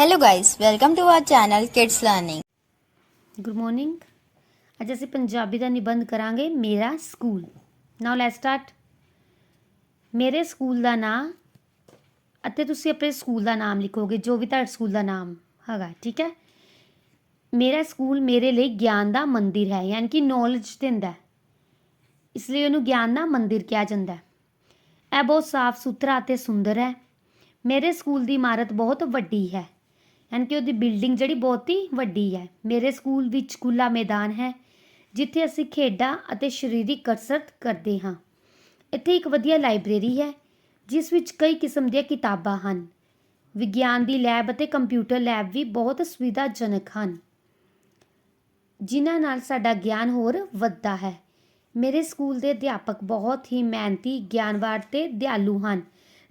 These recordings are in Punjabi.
Hello guys, welcome to our channel Kids Learning. Good morning ਅੱਜ ਅਸੀਂ ਪੰਜਾਬੀ ਦਾ ਨਿਬੰਧ ਕਰਾਂਗੇ ਮੇਰਾ ਸਕੂਲ। ਨਾਓ ਲੈਟਸ ਸਟਾਰਟ ਮੇਰੇ ਸਕੂਲ ਦਾ ਨਾਮ ਅਤੇ ਤੁਸੀਂ ਆਪਣੇ ਸਕੂਲ ਦਾ ਨਾਮ ਲਿਖੋਗੇ ਜੋ ਵੀ ਤੁਹਾਡੇ ਸਕੂਲ ਦਾ ਨਾਮ ਹੈਗਾ ਠੀਕ ਹੈ? ਮੇਰਾ ਸਕੂਲ ਮੇਰੇ ਲਈ ਗਿਆਨ ਦਾ ਮੰਦਿਰ ਹੈ ਯਾਨੀ ਕਿ ਨੌਲੇਜ ਦਿੰਦਾ ਹੈ। ਇਸ ਲਈ ਉਹਨੂੰ ਗਿਆਨ ਦਾ ਮੰਦਿਰ ਕਿਹਾ ਜਾਂਦਾ ਹੈ। ਇਹ ਬਹੁਤ ਸਾਫ਼ ਸੁਥਰਾ ਅਤੇ ਸੁੰਦਰ ਹੈ। ਮੇਰੇ ਸਕੂਲ ਦੀ ਇਮਾਰਤ ਬਹੁਤ ਵੱਡੀ ਹੈ। ਯਾਨੀ ਕਿ ਉਹਦੀ ਬਿਲਡਿੰਗ ਜਿਹੜੀ ਬਹੁਤ ਹੀ ਵੱਡੀ ਹੈ। ਮੇਰੇ ਸਕੂਲ ਵਿੱਚ ਖੁੱਲਾ ਮੈਦਾਨ ਹੈ, ਜਿੱਥੇ ਅਸੀਂ ਖੇਡਾਂ ਅਤੇ ਸਰੀਰਕ ਕਸਰਤ ਕਰਦੇ ਹਾਂ। ਇੱਥੇ ਇੱਕ ਵਧੀਆ ਲਾਇਬ੍ਰੇਰੀ ਹੈ, ਜਿਸ ਵਿੱਚ ਕਈ ਕਿਸਮ ਦੀਆਂ ਕਿਤਾਬਾਂ ਹਨ। ਵਿਗਿਆਨ ਦੀ ਲੈਬ ਅਤੇ ਕੰਪਿਊਟਰ ਲੈਬ ਵੀ ਬਹੁਤ ਸੁਵਿਧਾਜਨਕ ਹਨ। ਜਿਨ੍ਹਾਂ ਨਾਲ ਸਾਡਾ ਗਿਆਨ ਹੋਰ ਵੱਧਦਾ ਹੈ। ਮੇਰੇ ਸਕੂਲ ਦੇ ਅਧਿਆਪਕ ਬਹੁਤ ਹੀ ਮਿਹਨਤੀ, ਗਿਆਨਵਾਨ ਤੇ ਦਿਆਲੂ ਹਨ।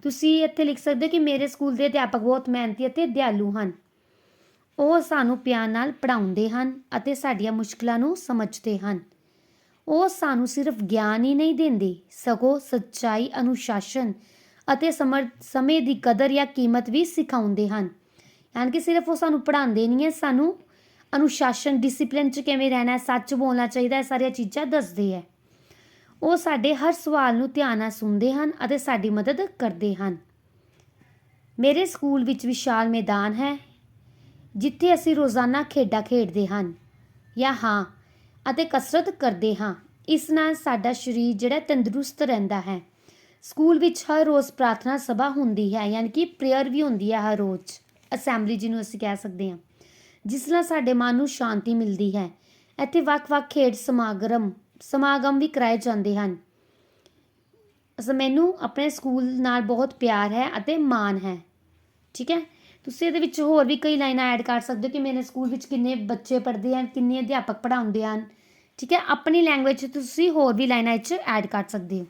ਤੁਸੀਂ ਇੱਥੇ ਲਿਖ ਸਕਦੇ ਹੋ ਕਿ ਮੇਰੇ ਸਕੂਲ ਦੇ ਅਧਿਆਪਕ ਬਹੁਤ ਮਿਹਨਤੀ ਅਤੇ ਦਿਆਲੂ ਹਨ। ਉਹ ਸਾਨੂੰ ਪਿਆਰ ਨਾਲ ਪੜ੍ਹਾਉਂਦੇ ਹਨ ਅਤੇ ਸਾਡੀਆਂ ਮੁਸ਼ਕਲਾਂ ਨੂੰ ਸਮਝਦੇ ਹਨ। ਉਹ ਸਾਨੂੰ ਸਿਰਫ ਗਿਆਨ ਹੀ ਨਹੀਂ ਦਿੰਦੇ, ਸਗੋਂ ਸੱਚਾਈ, ਅਨੁਸ਼ਾਸਨ ਅਤੇ ਸਮਰ ਸਮੇਂ ਦੀ ਕਦਰ ਜਾਂ ਕੀਮਤ ਵੀ ਸਿਖਾਉਂਦੇ ਹਨ। ਯਾਨੀ ਕਿ ਸਿਰਫ ਉਹ ਸਾਨੂੰ ਪੜ੍ਹਾਉਂਦੇ ਨਹੀਂ ਹੈ, ਸਾਨੂੰ ਅਨੁਸ਼ਾਸਨ ਡਿਸਪਲਿਨ ਚ ਕਿਵੇਂ ਰਹਿਣਾ ਸੱਚ ਬੋਲਣਾ ਚਾਹੀਦਾ ਇਹ ਸਾਰੀਆਂ ਚੀਜ਼ਾਂ ਦੱਸਦੇ ਹੈ। ਉਹ ਸਾਡੇ ਹਰ ਸਵਾਲ ਨੂੰ ਧਿਆਨ ਨਾਲ ਸੁਣਦੇ ਹਨ ਅਤੇ ਸਾਡੀ ਮਦਦ ਕਰਦੇ ਹਨ। ਮੇਰੇ ਸਕੂਲ ਵਿੱਚ ਵਿਸ਼ਾਲ ਮੈਦਾਨ ਹੈ, ਜਿੱਥੇ ਅਸੀਂ ਰੋਜ਼ਾਨਾ ਖੇਡਾਂ ਖੇਡਦੇ ਹਨ, ਜਾਂ ਹਾਂ, ਅਤੇ ਕਸਰਤ ਕਰਦੇ ਹਾਂ। ਇਸ ਨਾਲ ਸਾਡਾ ਸਰੀਰ ਜਿਹੜਾ ਤੰਦਰੁਸਤ ਰਹਿੰਦਾ ਹੈ। ਸਕੂਲ ਵਿੱਚ ਹਰ ਰੋਜ਼ ਪ੍ਰਾਰਥਨਾ ਸਭਾ ਹੁੰਦੀ ਹੈ, ਯਾਨੀ ਕਿ ਪ੍ਰੇਅਰ ਵੀ ਹੁੰਦੀ ਹੈ ਹਰ ਰੋਜ਼ ਅਸੈਂਬਲੀ ਜਿਹਨੂੰ ਅਸੀਂ ਕਹਿ ਸਕਦੇ ਹਾਂ। ਜਿਸ ਨਾਲ ਸਾਡੇ ਮਨ ਨੂੰ ਸ਼ਾਂਤੀ ਮਿਲਦੀ ਹੈ। ਇੱਥੇ ਵੱਖ-ਵੱਖ ਖੇਡ ਸਮਾਗਮ ਸਮਾਗਮ ਵੀ ਕਰਾਏ ਜਾਂਦੇ ਹਨ। ਅਸ ਮੈਨੂੰ ਆਪਣੇ ਸਕੂਲ ਨਾਲ ਬਹੁਤ ਪਿਆਰ ਹੈ ਅਤੇ ਮਾਣ ਹੈ। ਠੀਕ ਹੈ? ਤੁਸੀਂ ਇਹਦੇ ਵਿੱਚ ਹੋਰ ਵੀ ਕਈ ਲਾਈਨਾਂ ਐਡ ਕਰ ਸਕਦੇ ਹੋ ਕਿ ਮੇਰੇ ਸਕੂਲ ਵਿੱਚ ਕਿੰਨੇ ਬੱਚੇ ਪੜ੍ਹਦੇ ਹਨ, ਕਿੰਨੇ ਅਧਿਆਪਕ ਪੜ੍ਹਾਉਂਦੇ ਹਨ। ਠੀਕ ਹੈ? ਆਪਣੀ ਲੈਂਗੁਏਜ 'ਚ ਤੁਸੀਂ ਹੋਰ ਵੀ ਲਾਈਨਾਂ ਵਿੱਚ ਐਡ ਕਰ ਸਕਦੇ ਹੋ।